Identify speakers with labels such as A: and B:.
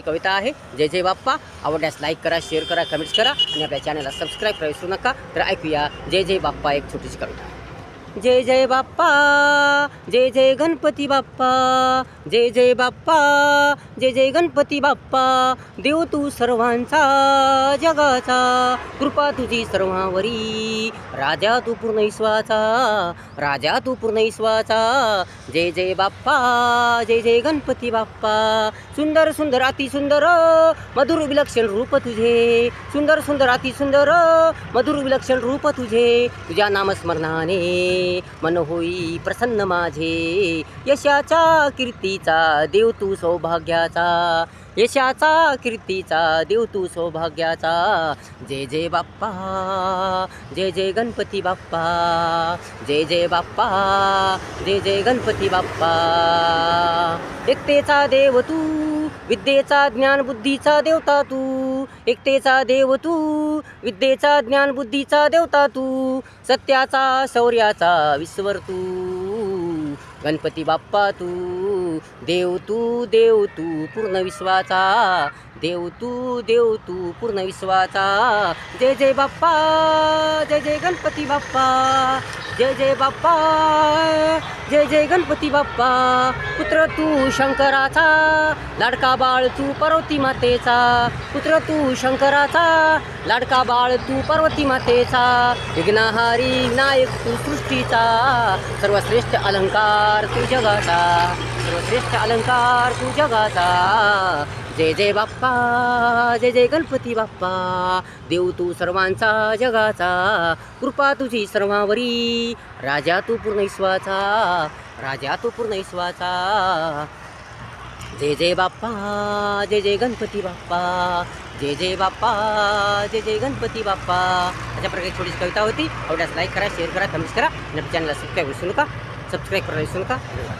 A: छोटीशी कविता आहे. जय जय बाप्पा. आवडल्यास लाईक करा शेअर करा कमेंट्स करा आणि आपल्या चॅनलला सबस्क्राईब करा विसरू नका. तर ऐकूया जय जय बाप्पा एक छोटीशी कविता. जय जय बाप्पा जय जय गणपती बाप्पा जय जय बाप्पा जय जय गणपती बाप्पा देव तू सर्वांचा जगाचा कृपा तुझी सर्वांवरी राजा तू पूर्ण ईश्वाचा राजा तू पूर्ण ईश्वाचा जय जय बाप्पा जय जय गणपती बाप्पा सुंदर सुंदर अति सुंदर मधुर विलक्षण रूप तुझे सुंदर सुंदर अति सुंदर मधुर विलक्षण रूप तुझे तुझ्या नामस्मरणाने मन होई प्रसन्न माझे. यशाचा कीर्तीचा देव तू सौभाग्याचा. यशाचा कीर्तीचा देव तू सौभाग्याचा. जय जय बाप्पा. जय जय गणपती बाप्पा. जय जय बाप्पा. जय जय गणपती बाप्पा. एकतेचा देव तू विद्येचा ज्ञान बुद्धीचा देवता तू. एकतेचा देव तू विद्येचा ज्ञान बुद्धीचा देवता तू सत्याचा शौर्याचा विश्वर तू गणपती बाप्पा तू. देव तू देव तू पूर्ण विश्वाचा. देव तू देव तू पूर्ण विश्वाचा. जय जय बाप्पा जय जय गणपती बाप्पा. जय जय बाप्पा जय जय गणपती बाप्पा. पुत्र तू शंकराचा लाडका बाळ तू पार्वती मातेचा. पुत्र तू शंकराचा लाडका बाळ तू पार्वती मातेचा. विघ्नहारी नायक तू सृष्टीचा. सर्वश्रेष्ठ अलंकार तू जगाचा. सर्वश्रेष्ठ अलंकार तू जगाचा. जय जय बाप्पा जय जय गणपती बाप्पा. देव तू सर्वांचा जगाचा. कृपा तुझी सर्वावरी. राजा तू पूर्ण विश्वाचा. राजा तू पूर्ण विश्वाचा. जय जय बाप्पा जय जय गणपती बाप्पा. जय जय बाप्पा जय जय गणपती बाप्पा. अशा प्रकारे छोटीशी कविता होती. आवडल्यास लाईक करा शेअर करा कमेंट करा. आणि चॅनलला सबस्क्राईब विसरू नका. सबस्क्राईब करायला विसरू नका. धन्यवाद